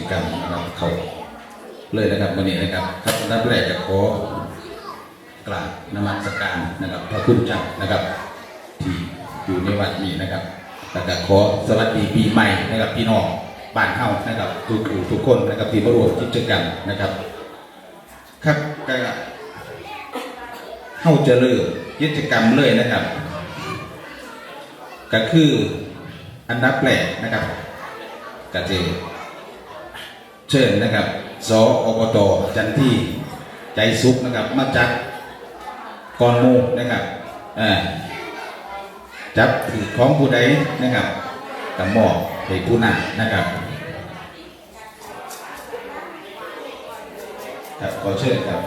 กิจกรรมนะครับเขาเลยนะครับวันนี้นะครับครับอันดับแรกจะขอกราบนมัสการนะครับพระคุณเจ้านะครับที่อยู่ในวัดนี้นะครับแล้วก็ขอสวัสดีปีใหม่นะครับพี่น้องบ้านเฮานะครับทุกทุกคนนะครับที่มาร่วมกิจกรรมนะครับ ครับก็เข้าจะเริ่มกิจกรรมเลยนะครับ ก็คืออันดับแรกนะครับกจะเเชิญนะครับสอบตจันที่ใจสุขนะครับ มาจัดกอนมูนะครับจับถือของผู้ใดนะครับกับหมอกให้ผู้นั้นนะครับครับขอเชิญครับ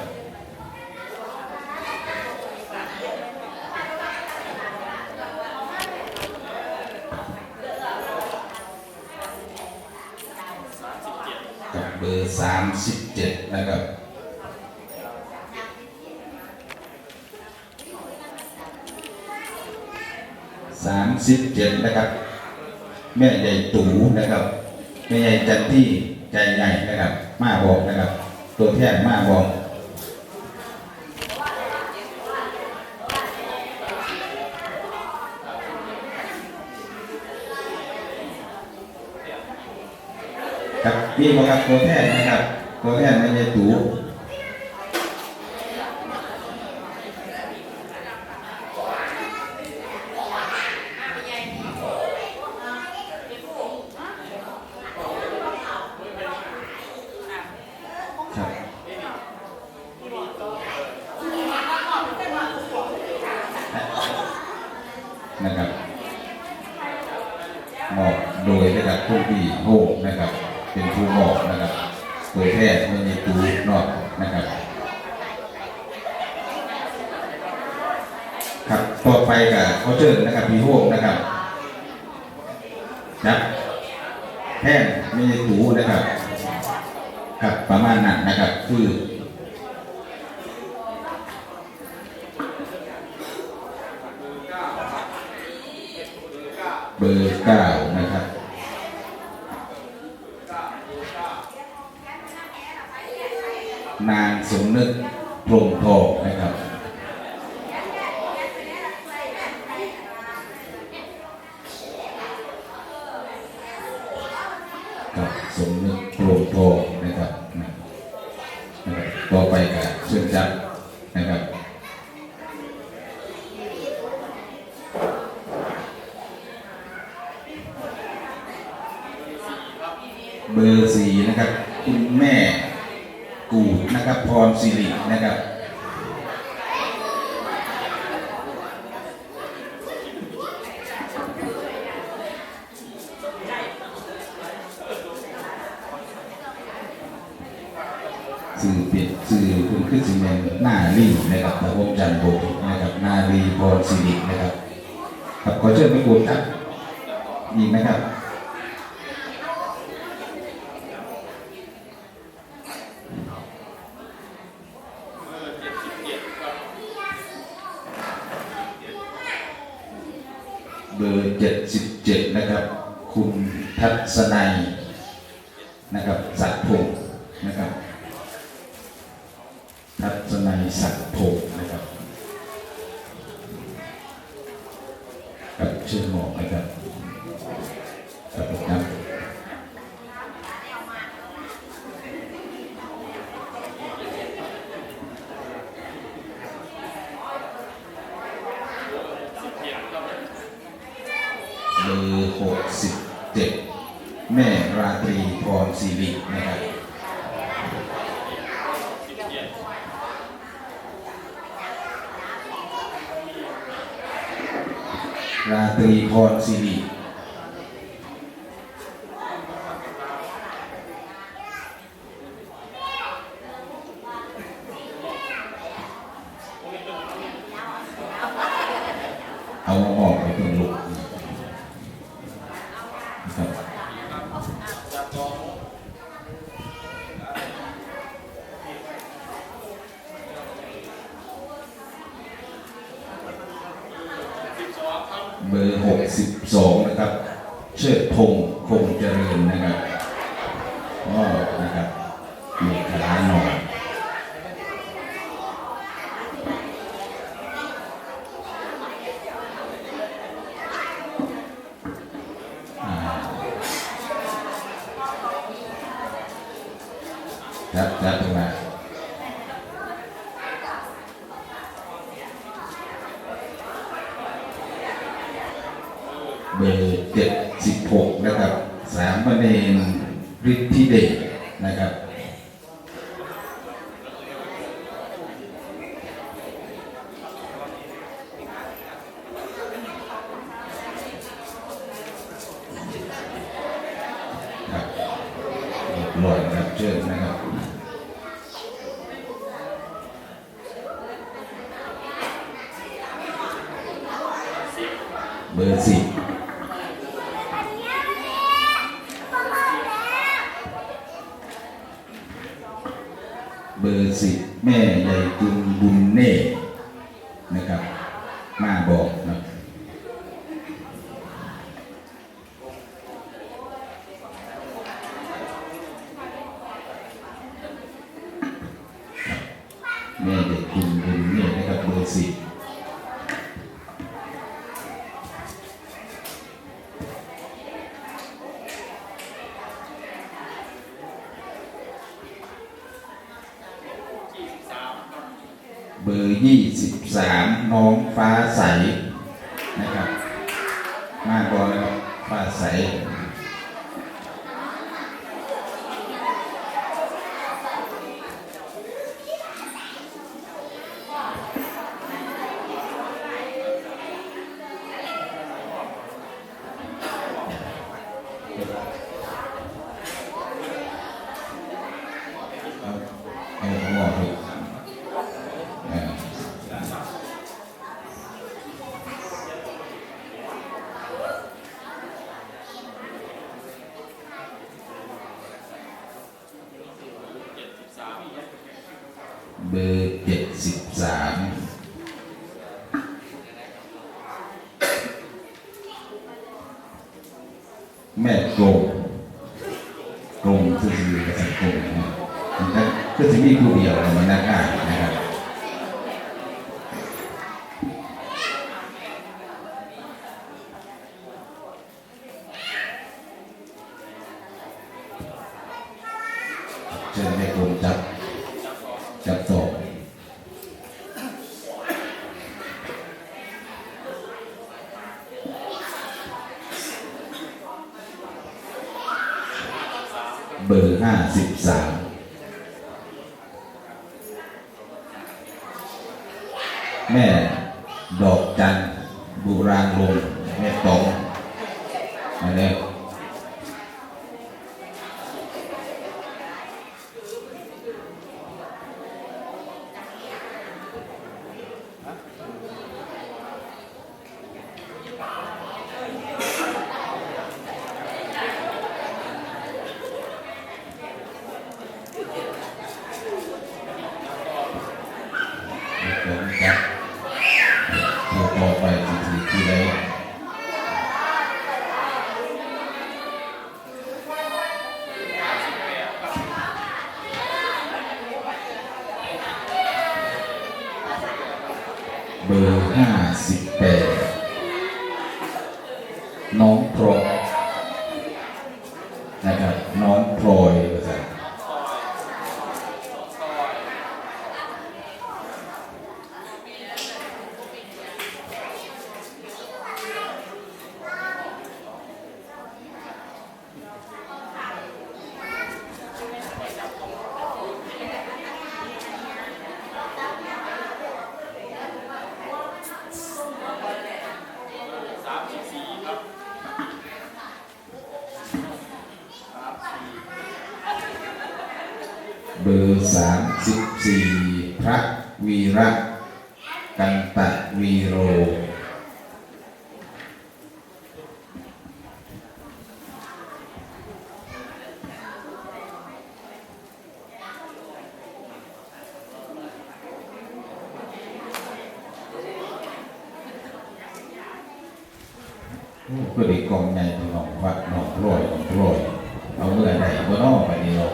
กับเบอ ร์สามสิบเจ็ดนะครับสามสิบเจ็ดนะครับ แม่ใหญ่ตูนะครับแม่ใหญ่จันที่ใจใหญ่นะครับ มาบอกนะครับ ตัวแทนมาบอก ครับนี่มาครับตัวแทนนะครับตัวแทนไม่ใช่ถูครับนะครับมอบโดยนะครับผู้พี่โฮนะครับ เป็นผู้มอบนะครับตัวแทนไม่ใช่ตูนอกนะครับ ครับต่ อไปกับเขาเชิญนะครับพี่โฮมนะครับครับแท่นไม่ใช่ตูนะครับครับประมาณนั้นนะครับ คือเบอร์เก้านะครับนางสมนึกพรมทองนะครับสมนึกโปร่งทองนะครับนะครับต่อไปกับเชิญจับนะครับ เบอร์สี่นะครับ คุณแม่กูดนะครับพรสิรินะครับสื่อเปลี่ยนสื่อคุณขึ้นซีเมนหน้ารีนะครับพระองค์จันทร์โบนะครับนารีพรสิรินะครับครับขอเชิญไปกูดครับอีกนะครับ เบอร์เจ็ดสิบเจ็ดนะครับ คุณทัศนัยนะครับสัตว์พงศ์นะครับ ทัศนัยสัตว์พงศ์นะครับกับเชื่อหมอกนะครับครับผมครับเบอร์หกสิบเจ็ดแม่ราตรีพรศิรินะครับ ราตรีพรศิริเอามามอบไปเพื่อนลูกนะครับ เบอร์หกสิบสองนะครับ เชิดพงษ์คงเจริญนะครับ ก็นะครับมีขาหน่อย ครับครับตรงนั้นเบอร์เจ็ดสิบหกนะครับ สามเณรฤทธิเดชนะครับ ครับเรีย บ่อยครับเชิญนะครับเบอร์สิบแม่ใหญ่จุนบุญเน่นะครับ มาบอกนะแม่ใหญ่จุนบุญเน่นะครับเบอร์สิบ เบอร์ยี่สิบสามน้องฟ้าใสนะครับ มากกว่านะครับฟ้าใส เอาเอาหัวไปเออเบอร์เจ็ดสิบสามแม่กงกงคือคือภาษากงนะครับมันก็ก็จะมีผู้เดียวในมันนักอ่านนะครับ เชิญแม่กงจับ จับต่อ เบอร์ห้าสิบสามแม่ดอกจันทร์บุรางลงแม่ตองมาเลย ผมครับตัวต่อไปจริงๆที่แล้วเบอร์ห้าสิบแปดน้องพลอยนะครับ น้องพลอยนะครับ เบอร์สามสิบสี่พระวีระกันตะวีโรเโอ้เพื่อดีกองใหญ่พี่น้องวัดหนองร้อยหนองร้อยเอาเมื่อไหร่บ่น้อไปนี่เรา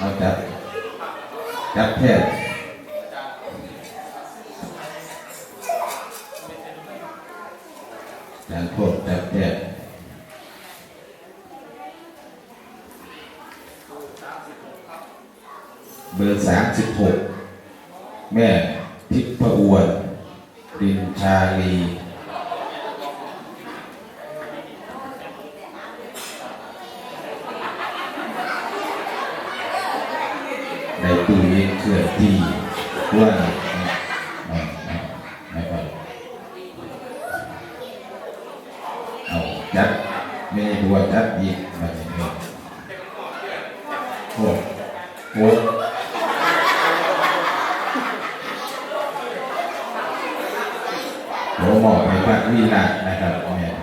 เนี่ยเอาจับจับแพทย์จารย์โทษจับแพทย์เบอร์สามสิบหกแม่ทิพอวนรินชาลี ในตู้เย็นเคลื่อนที่ว่านะครับเอา จัดไม่บัวจัดอีกมาองนี้โอ้โหโหหมอไปพักวีระนะครับเนี่ย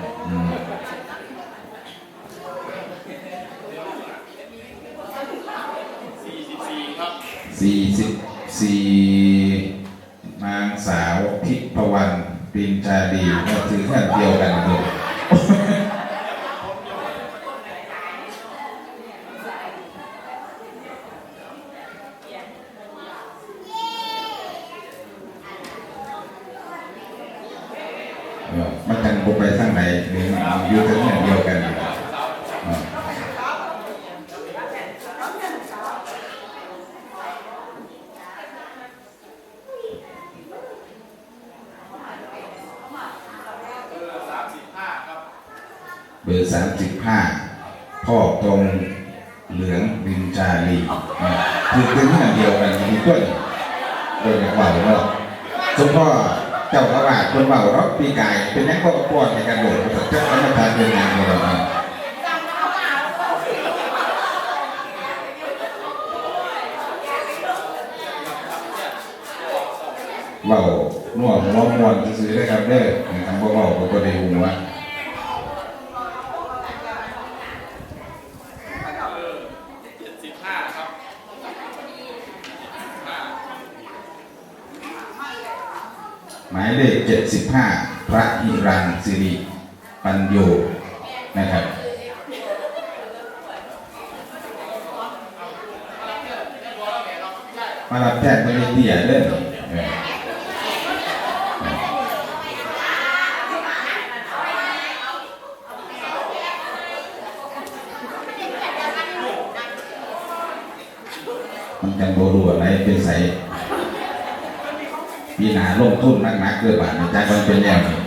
สี่สิบสี่นางสาวทิพวรรณปรินชาดีก็ถือแค่เดียวกันเลยเออ มันกันบุไปทางไหนหรืออยู่ทั้อย่างเดียวกันอยู่อ่า เบอร์สามสิบห้าพ่อตรงเหลืองบินจารีนะคือเป็นที่อันเดียวกันมีต้นโดยจากว่าเนาะสมพ่อ เจ้าอาวาสคนเบารถปีกายเป็นนักก็ป้อนในการโดดเจ้าอาวาสเป็นงานของเราเบาหน่วงหัวมวนซื้อได้ครับเด้อทำเบาๆก็ได้หัว 15 พระอิรันสิริปัญโยนะครับมารับแจ้งไม่ได้เตียเด้อมันยังโบรูอะไรเป็นใส มีหนาลงทุนนักนักเกิดบาทในใจมันเป็นอย่างนี้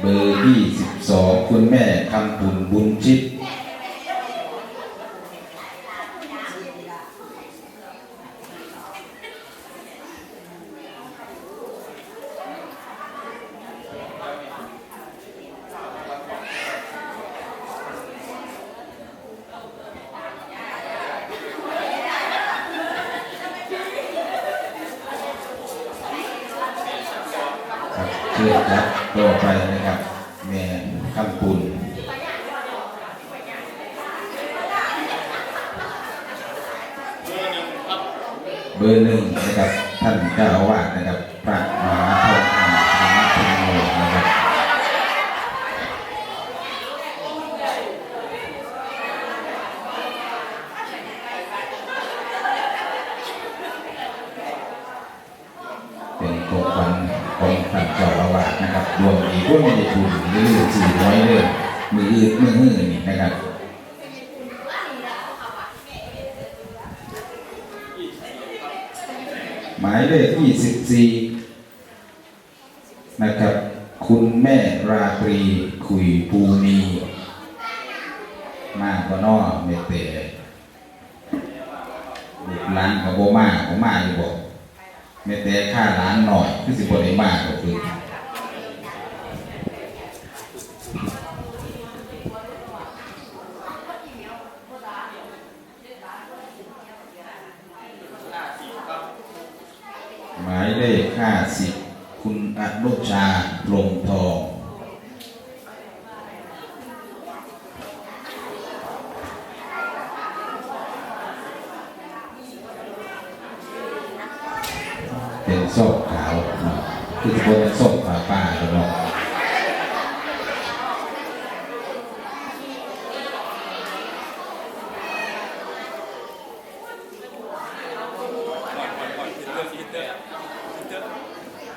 เบอร์ยี่สิบสองคุณแม่คำปุ่นบุญชิต ครับเชื่อครับต่ อไปนะครับแม่คำปุ่นเบอร์หนึ่งนะครับท่านเจ้าอาวาสนะครับ มืออื่นมือหือนี่นะครับหมายเลข24นะครับ คุณแม่ราตรีคุยภูมีมาก็นอเมเตลูกหลานกับโบมาผมมาอยู่บอกเมเตค่าร้านหน่อยคือสิบได้มาก็คือหมายเลขห้าสิบคุณอนุชาลมทอง ห เป็นส้มขาวเนาะคือจะเป็นส้มฟ้าป้าเนาะ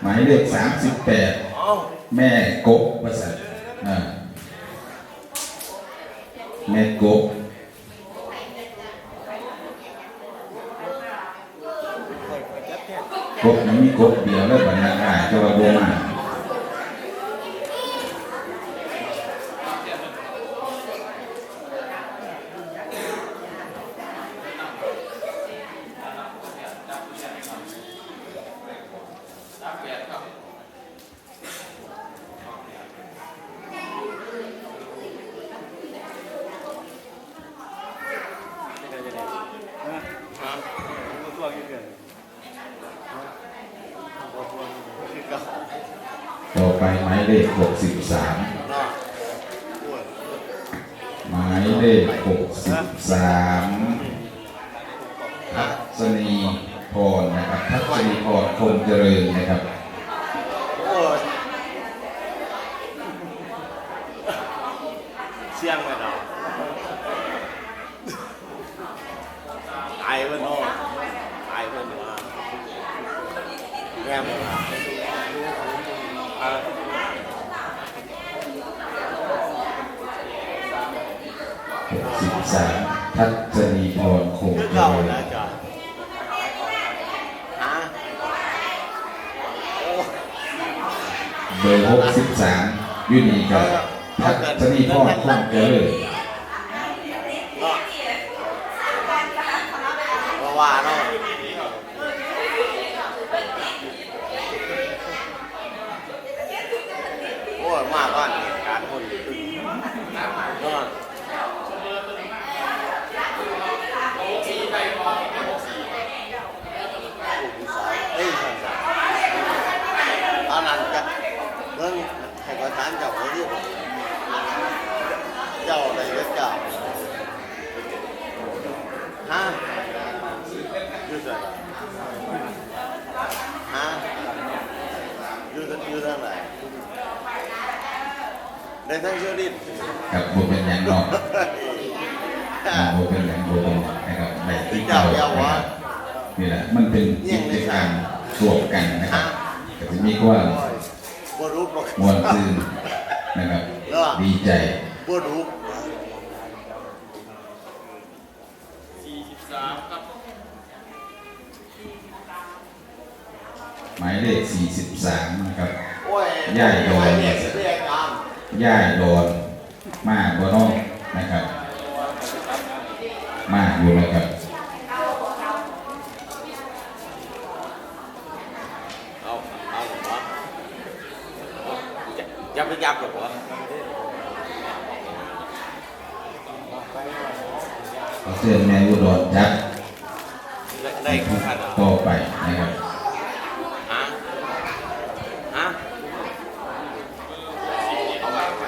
หมายเลขสามสิบแปดแม่กบประสันอ่าแม่กบกบมันมีกบเดียวแล้วบรรณาอายจะว่าโบมา ต่อ ไปหมายเลขหกสิบามหมายเลขหกสิบามทัศนีพรนะครับทัศนีพรคงเจริญนะครับเสี่ยงไปเนาะตายเพิ่นเนาะตายเพิ่นว่าแม่มันว่าอ่า สิบสาม ทัศนีพรคงคือเจเก่านะจ๊ะเบอร์หกสิบสามยูนีกับทัศนีพรคงเจริญ เนาะเพราะว่าเนาะโอ้ยมาบ้านเหตุการณ์คนตึงเนาะ เอ้ยสั่งสั่งอันนั้นก็เรื่องให้ประธานเจ้าเขาเรียกว่าเจ้าอะไรก็เจ้าฮะอยู่ที่ไหนฮะอยู่ที่อยู่ที่ไหนในทั้งเชื่อดิน กับโบเป็นอย่างนอกโบเป็นอย่างโบเป็นนะครับในที่เก่านะครับนี่แหละ มันเป็นกิจกรรมร่วมกันนะครับก็จะมีความบรูปบอกมวนซื่นนะครับ ดีใจบรูป43ครับหมายเลข 43 นะครับโอ้ยใหญ่โดนเรียกเรียกตามย่ายโดนมากบ่น้องนะครับ มากอยู่นะครับ เอาเอาผมวะจะไปยับหรอวะ ขอเชิญแม่อุดรจัด ได้ได้คู่ขันอะ ต่อไปนะครับ ฮะฮะเอาไว้ไว้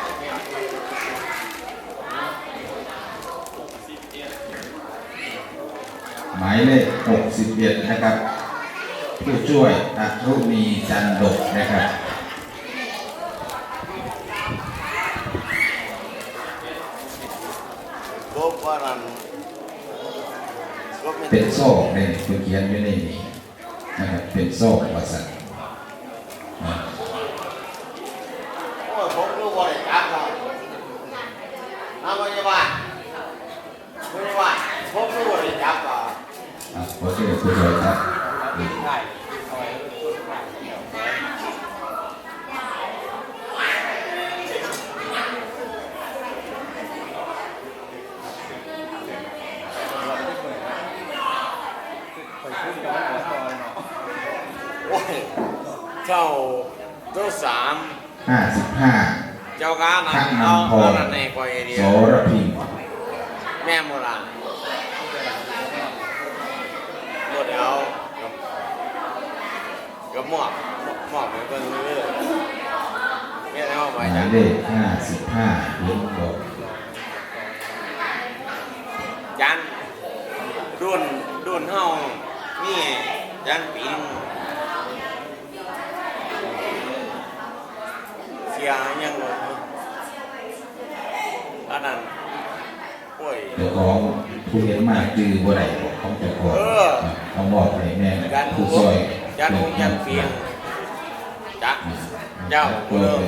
หมายเลข 61 นะครับ ผู้ช่วยอรุณีจันดกนะครับกบว่ารันกบเป็นโซ่เนี่ยคือเขียนอยู่ในนี้นะครับเป็นโซ่วัสันอ่า โอ้ยผมรู้ว่าได้จับเราน้ำพยาบาลพยาบาลผมรู้ว่าได้จับอะ อะขอเชิญผู้ช่วยครับ ได้โอ้ยเจ้าตัวสาม 55เจ้าก้านั่ทันกเอานำพเอารนั่นในกอยเดีโสยวระพิมพ์แม่โบราณหมดเอากับกับหมอบหมอบเป็นคนเรื่อยๆแม่เอาหไปมายจากเลข55ลุ้นกดยันรุ่นรุ่นเฮานี่ยันปิง ชียร์ยังเลยอันนั้นโอ้ยเจ้าของผู้เห็นมากจือบ่ได้ของเจ้าของเออเขาบอกให้แม่ยันผู้หูซอยยันหูยันเปียงจักเจ้าเอเริ่อม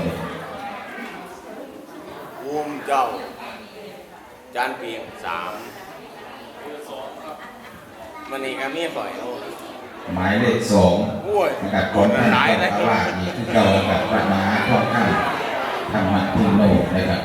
วุมเจ้าจานเปียงสามมันนี่ก็มีข่อยโอ้ย หมายเลขสองโอ้ยนะครับก่อนหน้าหลายนี้นะก็ว่าอีกคือเก่ากับพระมหาทองคำธรรมะทุ่งโลกนะครับ